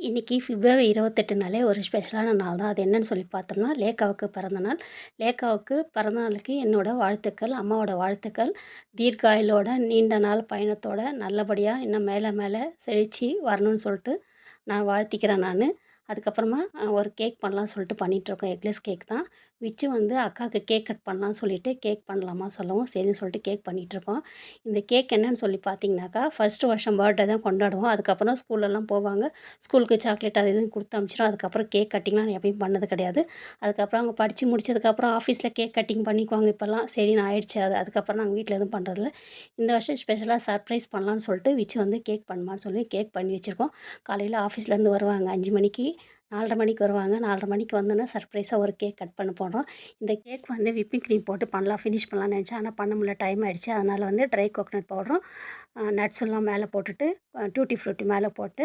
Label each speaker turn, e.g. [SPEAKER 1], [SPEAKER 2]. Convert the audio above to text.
[SPEAKER 1] இன்றைக்கி பிப்ரவரி இருபத்தெட்டுனாலே ஒரு ஸ்பெஷலான நாள் தான். அது என்னன்னு சொல்லி பார்த்தோம்னா லேக்காவுக்கு பிறந்த நாள். லேக்காவுக்கு பிறந்த நாளுக்கு என்னோடய வாழ்த்துக்கள் அம்மாவோட வாழ்த்துக்கள். தீர்காயுளோட நீண்ட நாள் பயணத்தோட நல்லபடியாக இன்னும் மேலே மேலே செழித்து வரணும்னு சொல்லிட்டு நான் வாழ்த்திக்கிறேன் நான். அதுக்கப்புறமா ஒரு கேக் பண்ணலாம்னு சொல்லிட்டு பண்ணிகிட்ருக்கோம் எக்லெஸ் கேக் தான். விச்சு வந்து அக்காவுக்கு கேக் கட் பண்ணலாம்னு சொல்லிவிட்டு கேக் பண்ணலாமா சொல்லவும் சரின்னு சொல்லிட்டு கேக் பண்ணிகிட்ருக்கோம் இந்த கேக் என்னன்னு சொல்லி பார்த்தீங்கன்னாக்கா ஃபஸ்ட்டு வருஷம் பர்த்டே தான் கொண்டாடுவோம். அதுக்கப்புறம் ஸ்கூல்லலாம் போவாங்க. ஸ்கூலுக்கு சாக்லேட் அது இதுன்னு கொடுத்து அனுப்பிச்சிடும் அதுக்கப்புறம் கேக் கட்டிங்லாம் நான் எப்பயும் பண்ணது கிடையாது. அதுக்கப்புறம் அவங்க படித்து முடிச்சதுக்கப்புறம் ஆஃபீஸில் கேக் கட்டிங் பண்ணிக்குவாங்க இப்போல்லாம். சரின்னு ஆயிடுச்சு. அது அதுக்கப்புறம் நாங்கள் வீட்டில் எதுவும் பண்ணுறதில்ல இந்த வருஷம் ஸ்பெஷலாக சர்ப்ரைஸ் பண்ணலான்னு சொல்லிட்டு விச்சு வந்து கேக் பண்ணுமான்னு சொல்லி கேக் பண்ணி வச்சுருக்கோம். காலையில் ஆஃபீஸ்லேருந்து வருவாங்க. அஞ்சு மணிக்கு நாலரை மணிக்கு வருவாங்க. நாலரை மணிக்கு வந்தோன்னே சர்ப்ரைஸாக ஒரு கேக் கட் பண்ண போடுறோம் இந்த கேக் வந்து விப்பிங் க்ரீம் போட்டு பண்ணலாம் ஃபினிஷ் பண்ணலாம்னு நினச்சேன். ஆனால் பண்ண முடியல. டைம் ஆகிடுச்சு அதனால் வந்து ட்ரை கோகனட் பவுடரும் நட்ஸ் எல்லாம் மேலே போட்டுட்டு டூட்டி ஃப்ரூட்டி மேலே போட்டு